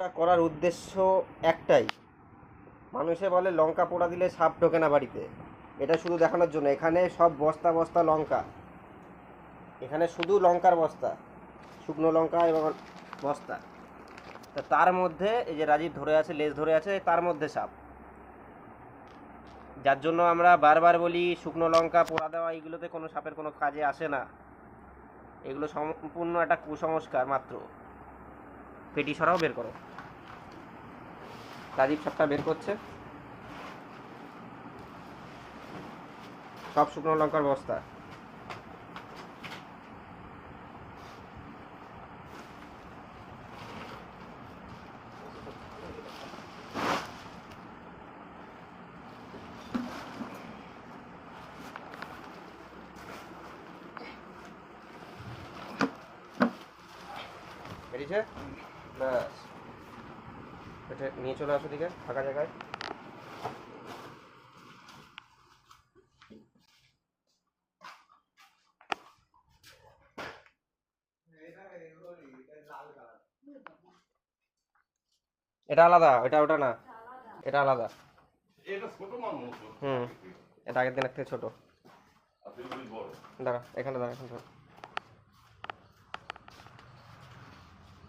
করার উদ্দেশ্য একটাই। মানুষে বলে, লঙ্কা পোড়া দিলে সাপ ঢোকে না বাড়িতে। এটা শুধু দেখানোর জন্য। এখানে সব বস্তা বস্তা লঙ্কা। এখানে শুধু লঙ্কার বস্তা। শুকনো লঙ্কা এবং বস্তা। তা তার মধ্যে এই যে রাজীব ধরে আছে, লেজ ধরে আছে, তার মধ্যে সাপ। যার জন্য আমরা বারবার বলি, শুকনো লঙ্কা পোড়া দেওয়া এইগুলোতে কোনো সাপের কোনো কাজে আসে না। এগুলো সম্পূর্ণ একটা কুসংস্কার মাত্র। পেটি সরাও বের করো। রাজীব সাপটা বের করছে। সব শুকনো লঙ্কার বস্তা। বেরিয়েছে? ব্যাস। এটা নিয়ে চলে আসো দিকে ফাঁকা জায়গায়। এটা আলাদা ওটা ওটা না। এটা আলাদা। এটা ছোট মানুষ হুম এটা আগের দিনের থেকে ছোট। দাঁড়া এখানে দাঁড়া এখানে দাঁড়া।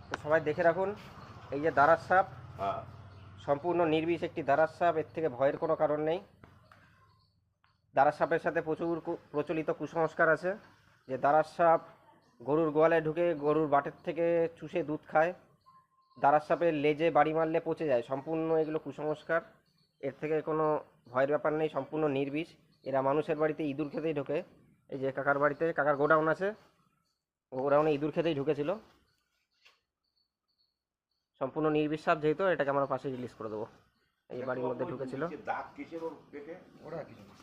তো সবাই দেখে রাখুন এই যে দাঁড়ার সাপ হ্যাঁ। সম্পূর্ণ নির্বিষ একটি দাঁড়ার সাপ এর থেকে ভয়ের কোনো কারণ নেই। দাঁড়ার সাপের সাথে প্রচুর কু- প্রচলিত কুসংস্কার আছে যে দাঁড়ার সাপ গরুর গোয়ালে ঢুকে গরুর বাটের থেকে চুষে দুধ খায় দাঁড়ার সাপের লেজে বাড়ি মারলে পচে যায় সম্পূর্ণ এগুলো কুসংস্কার এর থেকে কোনো ভয়ের ব্যাপার নেই সম্পূর্ণ নির্বিষ। এরা মানুষের বাড়িতে ইঁদুর খেতেই ঢোকে এই যে কাকার বাড়িতে কাকার গোডাউন আছে গোডাউনে ইঁদুর খেতেই ঢুকেছিল। সম্পূর্ণ নির্বিশ্বাস যেহেতু এটাকে আমরা পাশে রিলিজ করে দেবো। এই বাড়ির মধ্যে ঢুকেছিল। দাগ কিসের ওর পেটে? ওরা কিছু না।